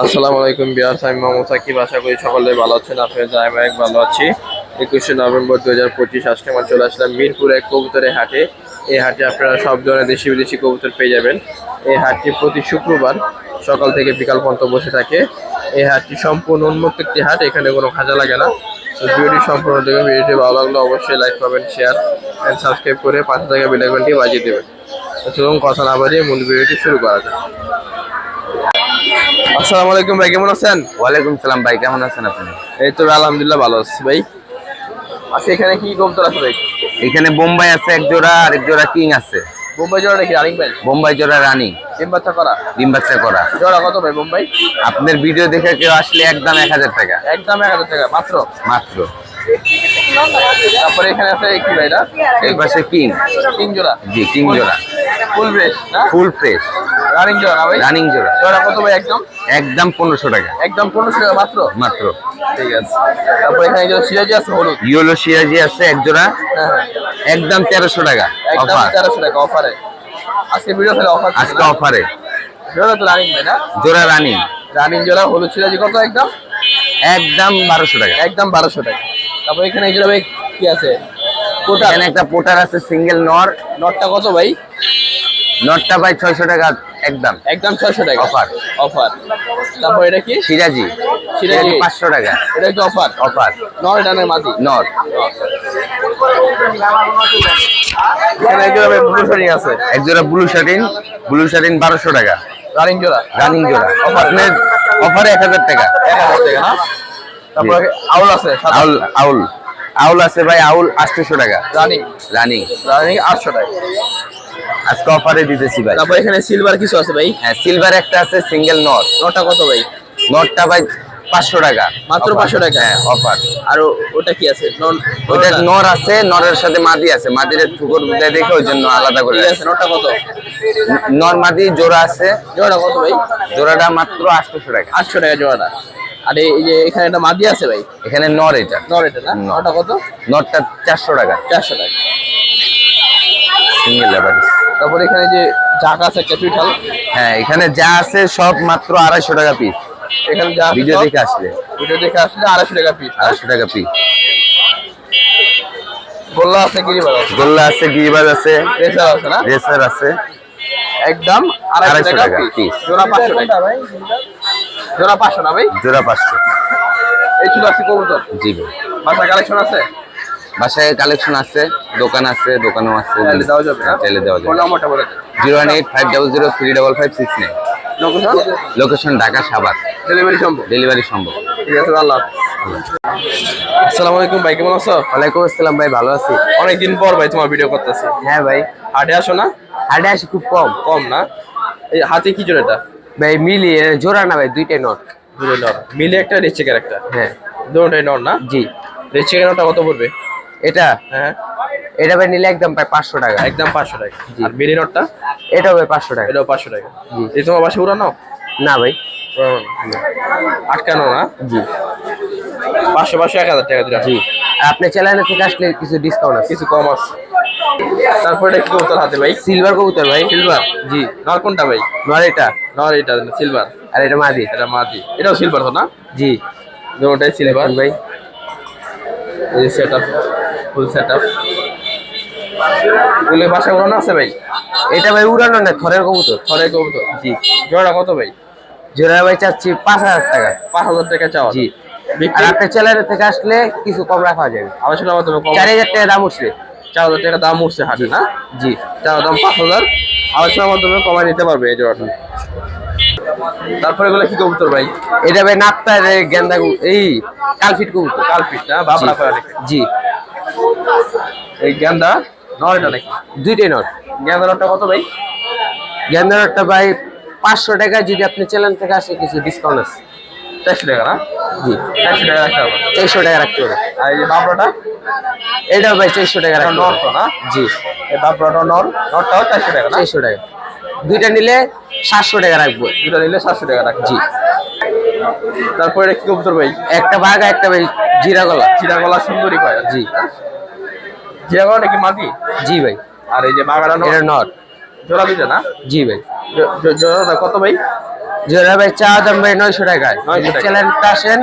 আসসালামু আলাইকুম বিয়ার আমি মোহাম্মদ সাকিব। আশা করি সকলে ভালো আছেন আপনার যাই এক ভালো আছি। একুশে নভেম্বর দু হাজার পঁচিশ, আজকে আমার চলে আসলাম মিরপুরে কবুতরের হাটে। এই হাটে আপনারা সব ধরনের দেশি বিদেশি কবুতর পেয়ে যাবেন। এই হাটটি প্রতি শুক্রবার সকাল থেকে বিকাল পর্যন্ত বসে থাকে। এই হাটটি সম্পূর্ণ উন্মুক্ত একটি হাট, এখানে কোনো খাজা লাগে না। তো ভিডিওটি সম্পূর্ণ দেখবেন, ভিডিওটি ভালো লাগলে অবশ্যই লাইক করবেন শেয়ার অ্যান্ড সাবস্ক্রাইব করে পাশে থাকা বেলাইকনটি বাজিয়ে দেবেন। চলুন কথা না বাজিয়ে মূল ভিডিওটি শুরু করা যাক। আসসালামু আলাইকুম ভাই কেমন আছেন? ওয়ালাইকুম সালাম ভাই কেমন আছেন আপনি? এই তো আলহামদুলিল্লাহ ভালো আছি ভাই। আচ্ছা এখানে কি কবুতর আছে ভাই? এখানে বোম্বাই আছে এক জোড়া আর এক জোড়া কিং আছে। বোম্বাই জোড়া নাকি রানিং ভাই? বোম্বাই জোড়া রানী। ডিম বাচ্চা করা? ডিম বাচ্চা করা। জোড়া কত ভাই বোম্বাই? আপনার ভিডিও দেখে কেউ আসলে একদম এক হাজার টাকা। একদম এক হাজার টাকা মাত্র? মাত্র। তারপরে এখানে আছে কি ভাই এটা? এই পাশে কিং। তিন জোড়া জি কিং জোড়া ফুল ব্রেস না? Full fresh. রানিং জোড়া ভাই? রানিং জোড়া। জোড়া কত ভাই একদম? একদম পনেরোশো টাকা। একদম পনেরোশো টাকা মাত্র? মাত্র। ঠিক আছে। তারপরে এখানে যে সিরাজি আছে হলুদ? ইয়েলো সিরাজি আছে এক জোড়া। হ্যাঁ হ্যাঁ। একদম তেরোশো টাকা একদম অফার তেরোশো টাকা অফারে আজকে ভিডিও তাহলে অফার আজকে অফারে জোড়া তো রানিং ভাই না? জোড়া রানিং রানিং জোড়া হলুদ সিরাজি কত একদম? একদম বারোশো টাকা। একদম বারোশো টাকা। তারপর এখানে এই ভাই কি আছে? কোটা এখানে একটা পোটার আছে সিঙ্গেল নর। নটটা কত ভাই? নটটা ভাই ছয়শো টাকা একদম। একদম ছয়শো টাকা। অফার। অফার। তারপর এটা কি? সিরাজি। সিরাজি। পাঁচশো টাকা। এটা কি অফার? অফার। নয় ডানের মাটি? নর। এখানে এই ভাই ব্লু শাড়ি আছে। এক জোড়া ব্লু শার্টিন ব্লু শার্টিন বারোশো টাকা। রানিং জোড়া। রানিং জোড়া। অফারে। এক হাজার টাকা। এক হাজার টাকা না তারপর আউল আছে আউল আউল। আউল আছে ভাই আউল আটশোশো টাকা। রানিং। রানিং। রানিং আটশো টাকা। আজকে অফারে দিতেছি ভাই। তারপর এখানে সিলভার কিছু আছে ভাই? হ্যাঁ সিলভার একটা আছে সিঙ্গেল নট নটা কত ভাই? নটটা ভাই পাঁচশো টাকা। মাত্র। 500 টাকা? হ্যাঁ অফার আর ওটা কি আছে? নন ওটা নর আছে নরের সাথে মাদি আছে। মাদির ঠুকর দেখে ওই জন্য আলাদা করে আছে নটা কত? নর মাদি জোড়া আছে। জোড়া কত ভাই? জোড়াটা মাত্র আটশোশো টাকা। আটশো টাকা জোড়াটা। আর এই এই যে এখানে একটা মাদি আছে ভাই? এখানে নর এটা। নর এটা না? নটা কত? নটটা চারশো টাকা। চারশো টাকা। সিঙ্গেল লেবারিস তারপর এখানে যে জাক আছে হ্যাঁ এখানে যা আছে সব মাত্র আড়াইশো টাকা পিস এখানে যা ভিডিও দেখে আসলে ভিডিও দেখে আসলে আড়াইশো টাকা পিস আড়াইশো টাকা পিস গোল্লা আছে গিরিবাল আছে। গোল্লা আছে গিরিবাজ আছে। রেসার আছে না? রেসার আছে। একদম আড়াইশো টাকা পিস জোড়া পাঁচশো টাকা। জোড়া পাঁচশো না ভাই? জোড়া পাঁচশো। এই ছিল আছে কবুতর? জি ভাই। বাসা কালেকশন আছে? বাসায় কালেকশন আছে দোকান আছে দোকানও আছে। চাইলে দেওয়া যাবে চাইলে দেওয়া যাবে। নাম্বারটা বলে zero one eight five double zero three double five six nine. Location Dhaka Savar. Delivery সম্ভব? ডেলিভারি সম্ভব। ঠিক আছে আল্লাহ আসসালামু আলাইকুম ভাই কেমন আছো? ওয়ালাইকুম আসসালাম ভাই ভালো আছি। অনেকদিন পর ভাই তোমার ভিডিও করতেছি। হ্যাঁ ভাই। হাটে আসো না? হাটে আসি খুব কম। কম না? এই হাতে কি জোর এটা ভাই মিলি জোড়া না ভাই দুইটাই নট। দুটো নর মিলে একটা রেড চেকের একটা হ্যাঁ। দুটোটাই নট না? জি। রেড চেকের নরটা কত পড়বে? এটা? হ্যাঁ। এটা ভাই নিলে একদম প্রায় পাঁচশো টাকা। একদম পাঁচশো টাকা। আর মিলি নরটা এটাও ভাই পাঁচশো টাকা। এটাও পাঁচশো টাকা। জি। এই তোমার বাসা উড়ানো না ভাই। আটকানো না? জি। পাঁচশো পাঁচশো এক হাজার টাকা দিলাম। জি। আপনি চ্যানেলে থেকে আসলে কিছু ডিসকাউন্ট আছে? কিছু কম আছে। তারপরে এটা কি কবুতর হাতে ভাই? সিলভার কবুতর ভাই। সিলভার? জি। নর কোনটা ভাই? নর এটা। নর এটা সিলভার। আর এটা মাদি। এটা মাটি এটাও সিলভার তো না? জি। দুটোটাই সিলভার। ভাই। এই set up full set up এগুলো বাসা উড়ানো আছে ভাই? এটা ভাই উড়ানো না থরের কবুতর। থরে কবুতর। জি। জোড়া কত ভাই? জোড়া ভাই চাচ্ছি পাঁচ হাজার টাকা। পাঁচ হাজার টাকা চাওয়া। জি। আর বিক্রি আপনার থেকে আসলে কিছু কম রাখা যাবে আলোচনার মাধ্যমে কম। চার হাজার টাকা দাম উঠছে। চার হাজার টাকা দাম উঠছে হাটে না? জি। চার দাম পাঁচ হাজার। আলোচনার মাধ্যমে কমায় নিতে পারবে এই জোড়াটা। তারপরে এগুলো কি কবুতর ভাই? এটা ভাই নাপ্তার গেন্দা এই কালফিট কবুতর। কালপিট না? বাবলা করা জি। এই গেন্দা নয়টা নাকি? দুইটাই নট গেন্দা নটটা কত ভাই? গেন্দারটা ভাই পাঁচশো টাকা যদি আপনি চ্যানেল থেকে আসে কিছু ডিসকাউন্ট আছে। চারশো টাকা না? জি। চারশো টাকা রাখতে হবে। চারশো টাকা রাখতে হবে। আর এই যে বাবলাটা? এটাও ভাই চারশো টাকা এটা না? জি। নরটাও চারশো টাকা চারশো টাকা। দুইটা নিলে সাতশো টাকা রাখব। দুটো নিলে সাতশো টাকা রাখতে জি। তারপরে কি কবুতর ভাই? একটা বাঘ একটা ভাই জিরা গলা। চিরা গলা সুন্দরী পায়। জি। চিরা গলা নাকি মাটি জি ভাই। আর এই যে এটা নট জোড়া দুইটা না? জি ভাই। জোড়াটা কত ভাই? জোড়া ভাই চা দাম ভাই নয়শো টাকায়। 900 টাকা। চ্যানেলটা আসেন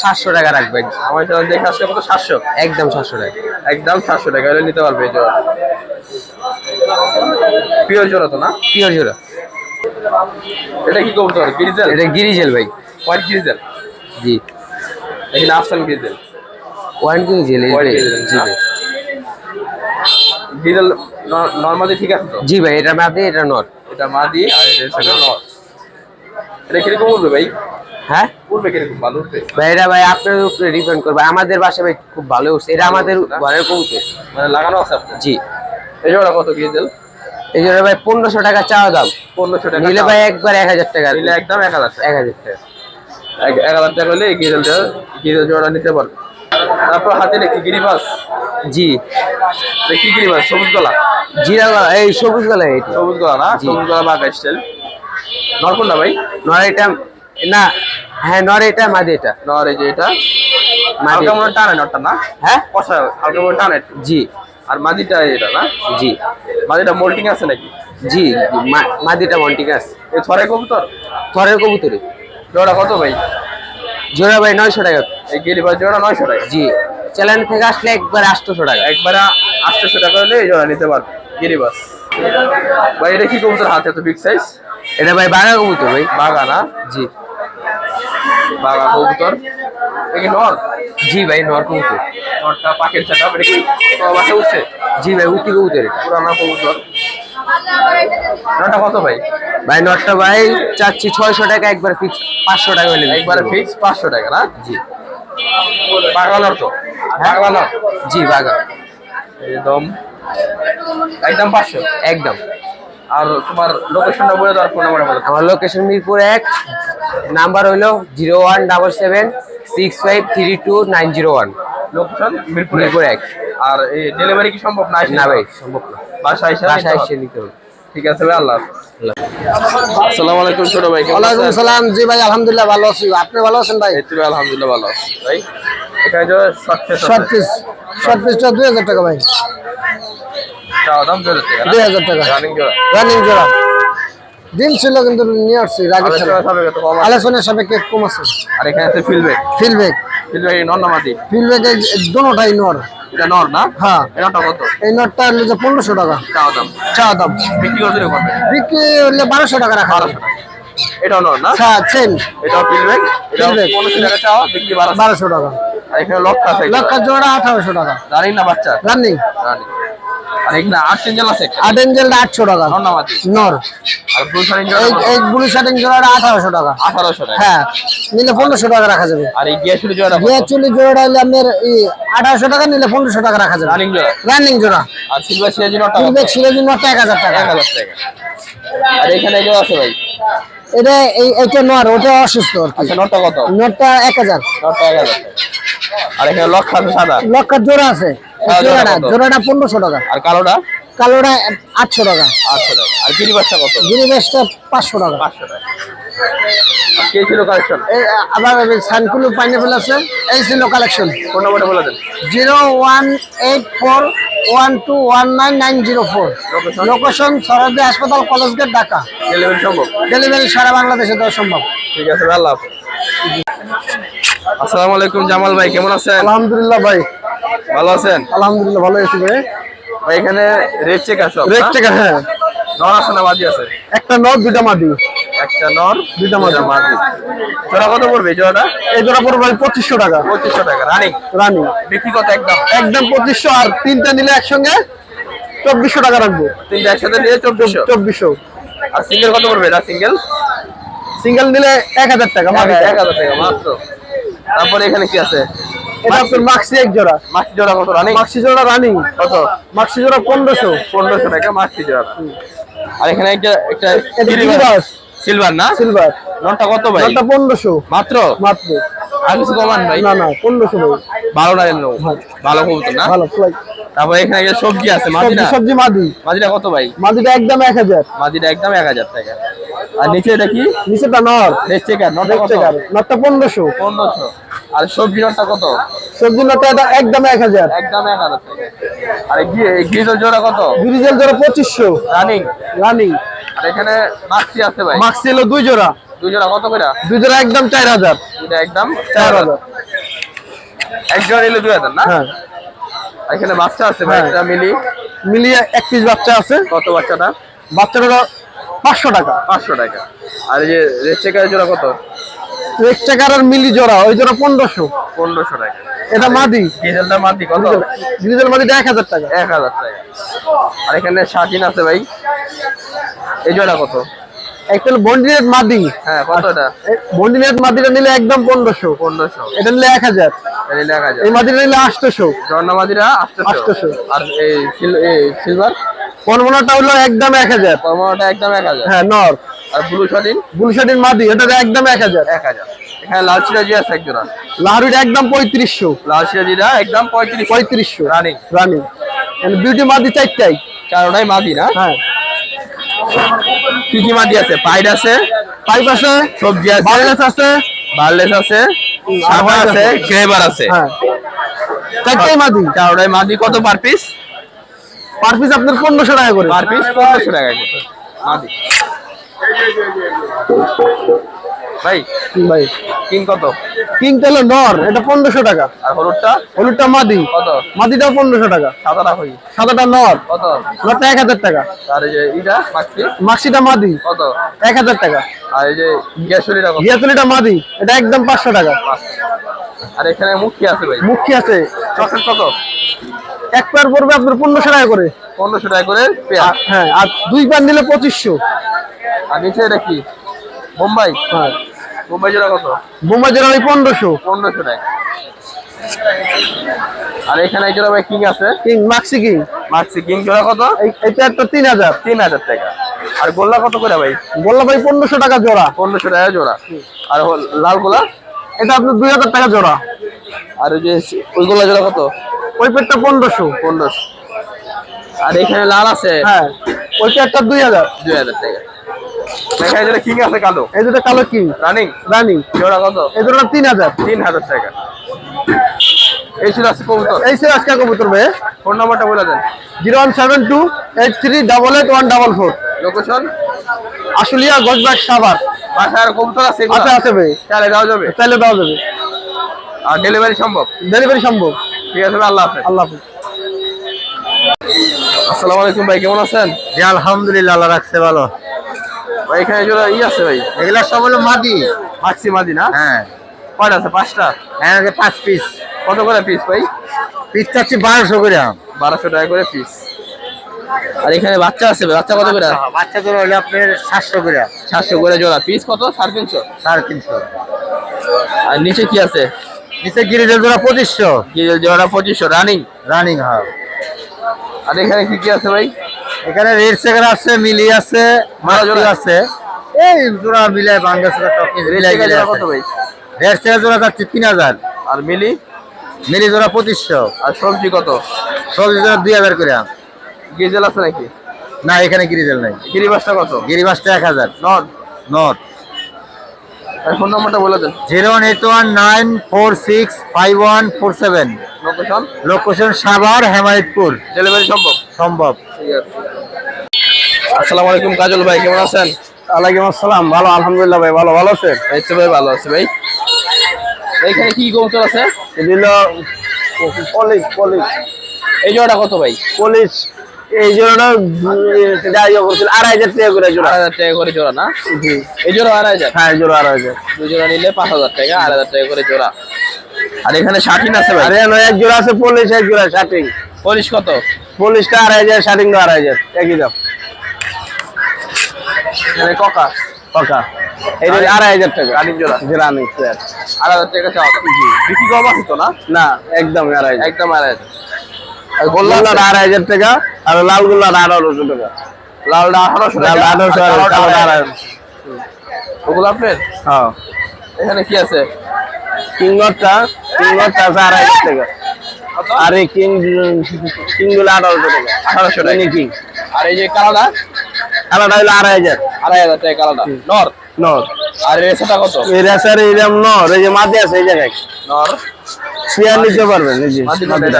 সাতশো টাকা রাখবেন। আমার চ্যানেল দেখে আসলে কত? সাতশো? একদম সাতশো টাকা। একদম সাতশো টাকা হলে নিতে পারবে জোড়া। পিওর জোড়া তো না? পিওর জোড়া। এটা কি কবুতর? গ্রিজেল? এটা গিরিজেল ভাই। White grizzle? জি। এখানে আফসান গ্রিজেল। ওয়ান গিরিজেল জি? ভাই। গ্রিজেল নর্মালি ঠিক আছে তো? জি ভাই এটা মাদি এটা নর। এটা মাদি আর এটা নর। এটা কীরকম উঠবে ভাই? হ্যাঁ? উঠবে কীরকম? ভালো উঠবে ভাই এটা ভাই আপনার উপরে ডিপেন্ড করবে। আমাদের বাসা ভাই খুব ভালো উঠছে এটা আমাদের ঘরের কবুতর। মানে লাগানো আছে আপনার? জি। এই জোড়া কত গ্রিজেল এই জন্য ভাই পনেরোশো টাকা চাওয়া দাম। পনেরোশো টাকা নিলে ভাই একবার এক হাজার টাকা নিলে একদম এক হাজার এক হাজার টাকা। এক- হাজার টাকা হলে গিজেলটা গিজেল জোড়া নিতে পারবে। তারপর হাতে নাকি গিরিবাস জি। কি গিরিবাস সবুজ গলা? জিরা গলা এই সবুজ গলা সবুজ গলা না। সবুজ গলা বাঁকা স্টাইল নরকুন্ডা ভাই? নর এটা না হ্যাঁ নর এটা মাদি এটা। নর এই যে এটা? হালকা মনে টানে নরটা না? হ্যাঁ? কষা হালকা মনে টানে জি। আর মাদিটা এটা না? জি। মাদিটা মোল্টিং আছে নাকি? জি মাদিটা মন্টিকাস এই থরে কবুতর? থরের কবুতরি জোড়া কত ভাই? জোড়া ভাই নয়শো টাকা। এই জোড়া নয়শো টাকা। জি। চ্যানেল থেকে আসলে একবার আটশোশো টাকা। একবারে আটশোশো টাকা হলে এই জোড়া নিতে পারবে। গিরিবাস ভাই। এটা কি কবুতর হাতে? এত বিগ সাইজ এটা ভাই বাঘা কবুতর ভাই। বাঘা না? জি। বাঘা কবুতর? এটা নর? জি ভাই নর কবুতর। নরটা পাখির সেটা এটা কি বাসা উঠছে? জি ভাই উটি কবুতর এটা। পুরানো কবুতর। নটা কত ভাই? ভাই নটটা ভাই চাচ্ছি ছয়শো টাকা একবার ফিক্স পাঁচশো টাকা হলে একবারে ফিক্স পাঁচশো টাকা না? জি। তো? পাগলা জি একদম। একদম পাঁচশো? একদম। আর তোমার লোকেশনটা বলে দেওয়ার ফোন নাম্বার বলে আমার লোকেশন মিরপুর এক নাম্বার হইল zero one double seven six five three two nine zero one location Mirpur Mirpur এক। আর এই ডেলিভারি কি সম্ভব? না না ভাই সম্ভব না। বাসা এসে বাসায় এসে নিতে হবে। ঠিক আছে ভাই আল্লাহ আসসালামু আলাইকুম ছোট ভাই ওয়ালাইকুম আছেন? সালাম। জি ভাই আলহামদুলিল্লাহ ভালো আছি। আপনি ভালো আছেন ভাই? এই তো আলহামদুলিল্লাহ ভালো আছি। ভাই এখানে যে শর্ট পিস শর্ট পিসটা দুই হাজার টাকা ভাই। দুই হাজার টাকা। রানিং জোড়া ডিম ছিল কিন্তু নিয়ে আসছি রাগের। আলোচনার সাপেক্ষে কম আছে। আর এখানে আছে ফিলব্যাক ফিলব্যাক ফিলব্যাক নন্নামাতি ফিলব্যাক দোনোটাই নর এটা নর না? হ্যাঁ। এটা কত? এই নটটা হলো যে পনেরোশো টাকা। চাওয়া দাম। চা দাম। বিক্রি কত? বিক্রি হলে বারোশো টাকা রাখা এটাও নর না? হ্যাঁ সেম এটাও ফিলব্যাক Feedback। পনেরোশো টাকা চাওয়া বিক্রি বারোশো। টাকা। আর এখানে লক্ষ্য আছে লক্ষার জোড়া আঠারোশো টাকা। রানিং না বাচ্চা? রানিং রানিং আর এখানে আট সিঙ্গেল আছে এঞ্জেলটা টাকা। নন্নামাতি নর। আর ব্লু এই শার্টিং টাকা। হ্যাঁ নিলে টাকা রাখা যাবে। আর এই জোড়াটা হলে আপনার আঠারোশো টাকা নিলে টাকা রাখা যাবে। রানিং জোড়া? রানিং জোড়া। আর সিলভার সিরাজি সিরাজি টাকা। আর এখানে যে আছে ভাই? এটা এই নর ওটা অসুস্থ আর আচ্ছা কত? নটটা এখানে লক্ষ সাদা? জোড়া আছে। জোড়াটা জোড়াটা পনেরোশো টাকা। আর কালোটা? কালোটা আটশো টাকা। আটশো টাকা। আর গিরিবাসটা কত? গিরিবেশটা পাঁচশো টাকা। পাঁচশো টাকা। কে ছিল কালেকশন আবার সানকুলু পাইনাপেল আছে এই ছিল কালেকশন ফোন নাম্বারটা বলে দেন। Zero one eight four one two one nine nine zero four. Location সরদি হাসপাতাল কলেজ গেট ঢাকা। ডেলিভারি সম্ভব? ডেলিভারি সারা বাংলাদেশে দেওয়া সম্ভব। ঠিক আছে আল্লাহ আসসালামু আলাইকুম জামাল ভাই কেমন আছেন? আলহামদুলিল্লাহ ভাই ভালো আছেন? আলহামদুলিল্লাহ ভালো আছি ভাই। ভাই এখানে রেড চেকার সব না? টাকা হ্যাঁ। নর আছে না বাজি আছে? একটা নট দুইটা মাদি। একটা নর দুইটা মাদি। মাদি। জোড়া কত পড়বে জোড়াটা? এই জোড়া পড়বে ভাই পঁচিশশো টাকা। পঁচিশশো টাকা রানিং রানি বিক্রি কত একদম? একদম পঁচিশশো আর তিনটা নিলে একসঙ্গে চব্বিশশো টাকা রাখব। তিনটা একসাথে নিয়ে চব্বিশশো? চব্বিশশো। আর সিঙ্গেল কত পড়বে এটা সিঙ্গেল সিঙ্গেল নিলে এক হাজার টাকা মাদিটা। এক হাজার টাকা মাত্র। তারপরে এখানে কি আছে? এটা আপনার মাক্সি এক জোড়া। মাছি জোড়া কত রানিং মাক্সি জোড়া রানিং কত? মাক্সি জোড়া পনেরোশো। পনেরোশো টাকা মাছি জোড়া। আর এখানে একটা একটা এটা সিলভার না? সিলভার নটটা কত ভাই? নটটা পনেরোশো। মাত্র? মাত্র। আর কিছু কমান ভাই না না পনেরোশো ভাই। ভালো না এলো ভালো কবুতর না? ভালো ফ্লাই তারপরে এখানে একটা সবজি আছে মাদিনা সবজি মাদি। মাদিনা কত ভাই? মাদিটা একদম এক হাজার। মাদিনা একদম এক হাজার টাকা। আর নিচে এটা কি? নিচেটা নর। রেড চেকার কত? নটটা পনেরোশো। পনেরোশো। আর সবজি নটটা কত? সবজি নটটা এটা একদম এক হাজার। একদম এক হাজার টাকা। আর এই গি- এই গিজল জোড়া কত? গ্রিজেল জোড়া পঁচিশশো। রানিং? রানিং। আর এখানে মাছি আছে ভাই? মাক্সি হলো দুই জোড়া। দুই জোড়া কত করে? দুই জোড়া একদম চার হাজার। এটা একদম চার হাজার। এক জোড়া দুই হাজার না? হ্যাঁ। এখানে বাচ্চা আছে ভাই হ্যাঁ। এটা মিলি। এক পিস বাচ্চা আছে। কত বাচ্চাটা? বাচ্চাটা পাঁচশো টাকা। পাঁচশো টাকা। আর এই যে রেড জোড়া কত? এক টাকার আর মিলি জোড়া ওই জোড়া পনেরোশো। পনেরোশো টাকা। এটা মাদি? ডিজেলটা মাটি কত? ডিজেল মাদিটা এক হাজার টাকা। এক হাজার টাকা। আর এখানে শার্টিন আছে ভাই। এই জোড়া কত? বন্ডিনেট মাদি। হ্যাঁ বন্ডিনেট মাদিটা নিলে একদম পনেরোশো। পনেরোশো। এটা নিলে এক হাজার। এই মাদিটা নিলে আটশোশো। জর্ণামাদিরা আটশোশো। আর এই সিলভার? পনমোনাটা হলো একদম এক হাজার। কর্মটা একদম এক হাজার। হ্যাঁ নর। আর ব্লু মাদি এটা একদম এক হাজার। এক হাজার। এখানে লাল সিরাজি আছে এক জোড়া লাহরিটা একদম পঁয়ত্রিশশো। লাল সিরাজিরা একদম পঁয়ত্রিশ পঁয়ত্রিশশো। রানিং। রানি। বিউটি মাদি চারটাই। চারোটাই মাদি না? হ্যাঁ। কি কি মাদি আছে? পাইড আছে? পাইপ আছে। সবজি আছে? বার্লেস আছে। বার্লেস আছে? সাদা আছে। গ্রেভার আছে? হ্যাঁ। চারটাই মাদি। চারোটাই মাদি। কত পার পিস? পার পিস আপনার পনেরোশো টাকা করে। পার পিস পনেরোশো টাকা করে। মাদি। ভাই ভাই। কিং কত? কিং নর এটা পনেরোশো টাকা। আর হলুদটা? হলুদটা মাদি। কত? মাদিটাও পনেরোশো টাকা। সাদাটা হই সাদাটা নর। কত? নরটা এক হাজার টাকা। আর এই যে ইটা মাছি মাক্সিটা মাদি। কত? এক হাজার টাকা। আর এই যে গ্যাসুলিটা কত? গিয়াতুলিটা মাদি। এটা একদম পাঁচশো টাকা। আর এখানে মুখি আছে ভাই? মুখী আছে। চকলেট কত? এক পেয়ার পড়বে আপনার পনেরোশো টাকা করে। পনেরোশো টাকা করে পেয়ার হ্যাঁ আর দুই পেয়ার নিলে পঁচিশশো। আর নিচে এটা কি? মুম্বাই হ্যাঁ। মুম্বাই জোড়া কত? বোম্বাই জোড়া ওই পনেরোশো। পনেরোশো টাকা আর এখানে জোড়া ভাই কিং আছে? King maxi king. Maxi king জোড়া কত? এই পেয়ারটা তিন হাজার। তিন হাজার টাকা। আর গোল্লা কত করে ভাই? বলল ভাই পনেরোশো টাকা জোড়া। পনেরোশো টাকা জোড়া। আর লাল গোলা এটা আপনার দুই হাজার টাকা জোড়া। আর ওই যে ওই গোলা জোড়া কত? ওই পেয়ারটা পনেরোশো। পনেরোশো। আর এখানে লাল আছে? হ্যাঁ। ওই পেয়ারটা দুই হাজার। দুই হাজার টাকা। যেটা কিং আছে কালো। এই দুটো কালো কিং রানিং রানি জোড়া কত? এই দুটো তিন হাজার। তিন হাজার টাকা। এই ছিল আজকে কবুতর। এই সে আজকে কবুতর ভাই। ফোন নাম্বারটা বলে দেন। Zero one seven two eight three double eight one double four. Location Ashulia গজবাগ Savar. বাসায় কবুতর আছে এগুলো? আছে আছে ভাই। তাহলে দেওয়া যাবে? আর ডেলিভারি সম্ভব? ডেলিভারি সম্ভব। ঠিক আছে আল্লাহ হাফেজ। আল্লাহ হাফিজ। আসসালামু আলাইকুম ভাই কেমন আছেন? জি আলহামদুলিল্লাহ আল্লাহ রাখছে ভালো। ভাই এখানে জোড়া ই আছে ভাই। এগুলা সব হলো মাদি। মাক্সি মাদি না? হ্যাঁ। কয়টা আছে? পাঁচটা? হ্যাঁ পাঁচ পিস কত করে পিস ভাই? পিস চাচ্ছি বারোশো করে। বারোশো টাকা করে পিস আর এখানে বাচ্চা আছে বাচ্চা কত করে? বাচ্চা করে হলে আপনার সাতশো করে। সাতশো করে জোড়া। পিস কত? সাড়ে তিনশো? সাড়ে তিনশো। আর নিচে কি আছে? নিচে গিরিজের জোড়া পঁচিশশো। কি জোড়া পঁচিশশো রানিং রানিং হয়। আর এখানে কি কি আছে ভাই? এখানে রেড সেকার আছে মিলি আছে জোড়া? আছে। এই জোড়া মিলাই জোড়া সব মিলাই কত ভাই? রেড সেকার জোড়া যাচ্ছে তিন হাজার। আর মিলি? মিলি জোড়া পঁচিশশো। আর সবজি কত? সবজি জোড়া দুই হাজার করে। গিজেল আছে নাকি? না এখানে গিরিজেল নাই। গিরিবাসটা কত? গিরিবাসটা এক হাজার। নট? নট। ফোন নাম্বারটা বলে দেন। Zero one eight one nine four six five one four seven. Location location Savar Hemayetpur. Delivery সম্ভব? সম্ভব। ঠিক আছে। আসসালামু আলাইকুম কাজল ভাই কেমন আছেন? ওয়ালাইকুম আসসালাম ভালো আলহামদুলিল্লাহ ভাই ভালো ভালো আছেন? এই তো ভাই ভালো আছে ভাই। এইখানে কি কবুতর আছে? দিল পলিশ পলিশ এই জোড়াটা কত ভাই? পলিশ। এই জোড়াটা যা ইয়ে করছিল আড়াই হাজার টাকা করে জোড়া। আড়াই হাজার টাকা করে জোড়া না? জি। এই জোড়া আড়াই হাজার? হ্যাঁ জোড়া আড়াই হাজার। দুই জোড়া নিলে পাঁচ হাজার টাকা আড়াই হাজার টাকা করে জোড়া। আর এখানে শার্টিন আছে ভাই? আর এখানে এক জোড়া আছে পলিশ এক জোড়া শার্টিং পলিশ কত? পলিশটা আড়াই হাজার শার্টিং আড়াই হাজার একই দাম। এখানে ককা। পকা এই আড়াই হাজার টাকা। রানিং জোড়া। যে রানি আড়াই হাজার টাকা চাওয়া। দাম বিক্রি কম আছে তো না? না একদম আড়াই হাজার। একদম আড়াই হাজার। আর গোল্লা গোল্লা আড়াই হাজার টাকা আর লাল গোল্লা আঠারোশো টাকা। লালটা আঠারোশো লাল আঠারোশো আর আর কালোটা কালোটা আড়াই। আড়াই ওগুলো আপনার? হ্যাঁ। এখানে কি আছে? কিংগরটা কিংগরটা আছে আড়াই হাজার টাকা? আর এই কিং কিংগুলো আঠারোশো টাকা। আঠারোশো টাকা। Mini king. আর এই যে কালাটা? কালাটা হলো আড়াই হাজার। আড়াই হাজার টাকা কালাটা নর? নর। আর রেসাটা কত? এই রেসার এইরকম নর এই যে মাঝে আছে এই জায়গায়। নর? চেয়ার নিতে পারবেন এই যে।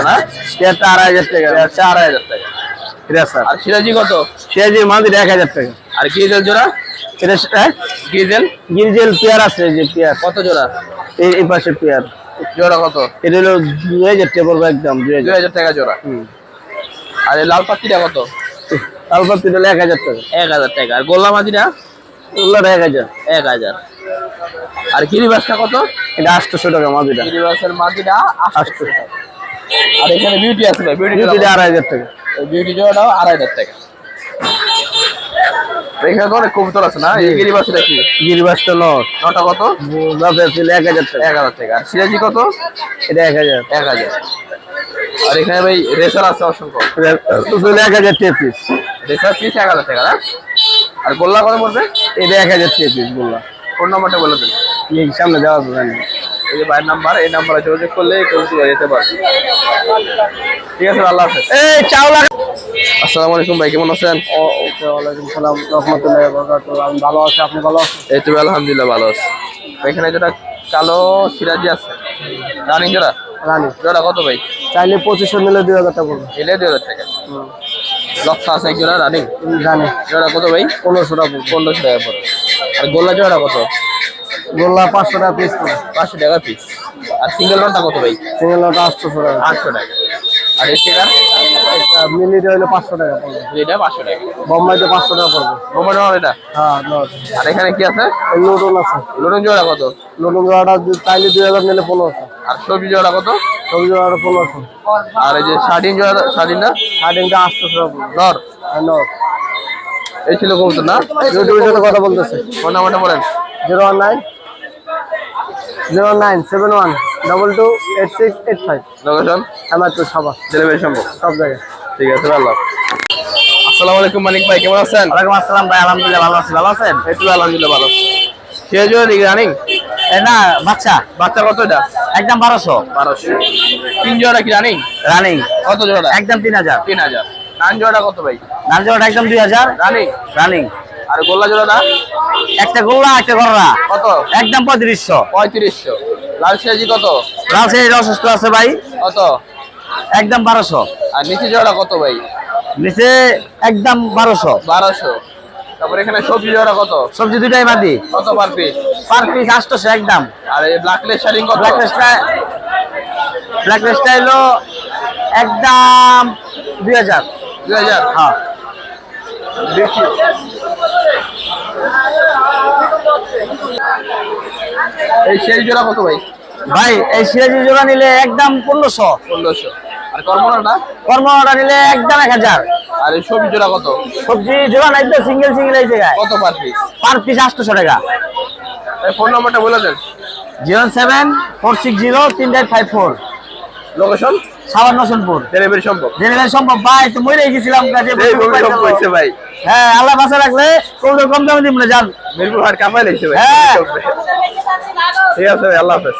না? চেয়ারটা আড়াই হাজার টাকা। আড়াই হাজার টাকা। আর সিরাজি কত? সে যে মাঝে এক হাজার টাকা। আর গ্রিজেল জোড়া? হ্যাঁ গ্রিজেল পেয়ার আছে যে পেয়ার। কত জোড়া? এই পাশে পেয়ার। জোড়া কত? এটা হলো দুই হাজার টাকা একদম দুই হাজার। টাকা জোড়া। আর লাল পাত্তিটা কত? তিন হলো এক হাজার টাকা। এক হাজার টাকা। আর গোল্লা মাদিটা এগুলো এক হাজার। এক হাজার। আর গিরিবাসটা কত? এটা আটশোশো টাকা মাঝিটা গিরিবাসের মাদিটা আটশো আটশো আর এখানে বিউটি আছে ভাই বিউটি বিউটিটা আড়াই হাজার টাকা। বিউটি জোড়াটাও আড়াই হাজার টাকা। এখানে অনেক কবুতর আছে না? এই গিরিবাসটা কি? গিরিবাসটা নট। নটা কত? বাপে ছিল এক হাজার টাকা। এক হাজার টাকা। আর সিরাজি কত? এটা এক হাজার। এক হাজার। আর এখানে ভাই রেসার আছে অসংখ্য। এক হাজার টাকা পিস রেসার পিস এক হাজার টাকা আর গোল্লা কত পড়বে? এটা এক হাজার টাকা পিস বললাম ফোন নাম্বারটা বলে দিন। এই সামনে না এই যে ভাইয়ের নাম্বার এই নাম্বারে যোগাযোগ করলে কবুতর যেতে পারবে। ঠিক আছে আল্লাহ হাফেজ। এই চাও লাগা আসসালামু আলাইকুম ভাই কেমন আছেন? ওয়ালাইকুম সালাম রহমতুল্লাহ বরকাতুহ। আমি ভালো আছি আপনি ভালো আছেন? এই তো আলহামদুলিল্লাহ ভালো আছে। এখানে যেটা কালো সিরাজি আছে। রানিং জোড়া? রানি। জোড়া কত ভাই? চাইলে পঁচিশশো নিলে দুই হাজার টাকা এলে দুই হাজার টাকা। লক্ষ আছে এক জোড়া রানিং। জানি জোড়া কত ভাই? পনেরোশো টাকা। পনেরোশো টাকা পড়ে। আর গোল্লা জোড়া কত? গোল্লা পাঁচশো টাকা পিস পাঁচশো টাকা পিস আর সিঙ্গেল রনটা কত ভাই? সিঙ্গেল নোট আটশোশো টাকা। আটশো টাকা। আর স্টিকার মিলিটা হলে পাঁচশো টাকা পড়বে। এটা পাঁচশো টাকা। বোম্বাইতে পাঁচশো টাকা পড়বে। মোমো ডলার এটা? হ্যাঁ আর এখানে কি আছে? লুডুন আছে। লুডুন জোড়া কত? লুডুন জোড়াটা চাইলে দুই হাজার নিলে পনেরোশো। আর সবজি জোড়া কত? সবজি জোড়াটা পনেরোশো। আর এই যে শার্টিন জোড়া শার্টিনটা শার্টিংটা আটশোশো টাকা নর এই ছিল কবুতর না? ইউটিউবের সাথে কথা বলতেছে। ফোন নাম্বারটা বলেন। Zero one nine zero nine seven one. Double two eight six eight five location আমার তো ডেলিভারি সম্ভব সব জায়গায়। ঠিক আছে আল্লাহ আসসালামু আলাইকুম মানিক ভাই কেমন আছেন? ওয়ালাইকুম আসসালাম ভাই আলহামদুলিল্লাহ ভালো আছি ভালো আছেন? এই তো আলহামদুলিল্লাহ ভালো। কে জোড়া দিকে রানিং? না বাচ্চা। বাচ্চা কত এটা? একদম বারোশো। বারোশো। তিন জোড়া কি রানিং? রানিং। কত জোড়া একদম তিন হাজার। তিন হাজার। নান জোড়া কত ভাই? নাম জোড়াটা একদম দুই হাজার। রানিং? রানিং। আর গোল্লা জোড়াটা? একটা গোল্লা একটা গররা। কত? একদম পঁয়ত্রিশশো। পঁয়ত্রিশশো। লাল সিরাজি কত? লাল সেই অসুস্থ আছে ভাই। কত? একদম বারোশো। আর নিচে জোড়া কত ভাই? নিচে একদম বারোশো। বারোশো। তারপর এখানে সবজি জোড়া কত? সবজি দুটাই মাদি কত পার পিস পার পিস আটশোশো একদম। আর এই ব্ল্যাক লেস শাড়িং কত? ব্ল্যাক রেস্টটা ব্ল্যাক রেস্টটা হলো একদম দুই হাজার। দুই হাজার? হ্যাঁ। দেখি এই শেষ জোড়া কত ভাই? ভাই এই সিরাজি জোড়া নিলে একদম পনেরোশো। পনেরোশো। আর কর্মনাটা? কর্মনাটা নিলে একদম এক হাজার। আর এই সবজি জোড়া কত? সবজি জোড়া না একদম সিঙ্গেল সিঙ্গেল এই জায়গায়। কত পার পিস পার পিস আটশোশো টাকা। এই ফোন নাম্বারটা বলে দেন। Zero seven four six zero তিন ফাইভ ফোর। লোকেশন সাবান নসনপুর ডেলিভারি সম্ভব। ডেলিভারি সম্ভব। ভাই তো মরে গেছিলাম কাজে হয়েছে ভাই। হ্যাঁ আল্লাহ বাসা রাখলে কম কম দামে দিব না যান। মিরপুর হাট কাপাই লাগছে ভাই। হ্যাঁ। ঠিক আছে ভাই আল্লাহ হাফেজ।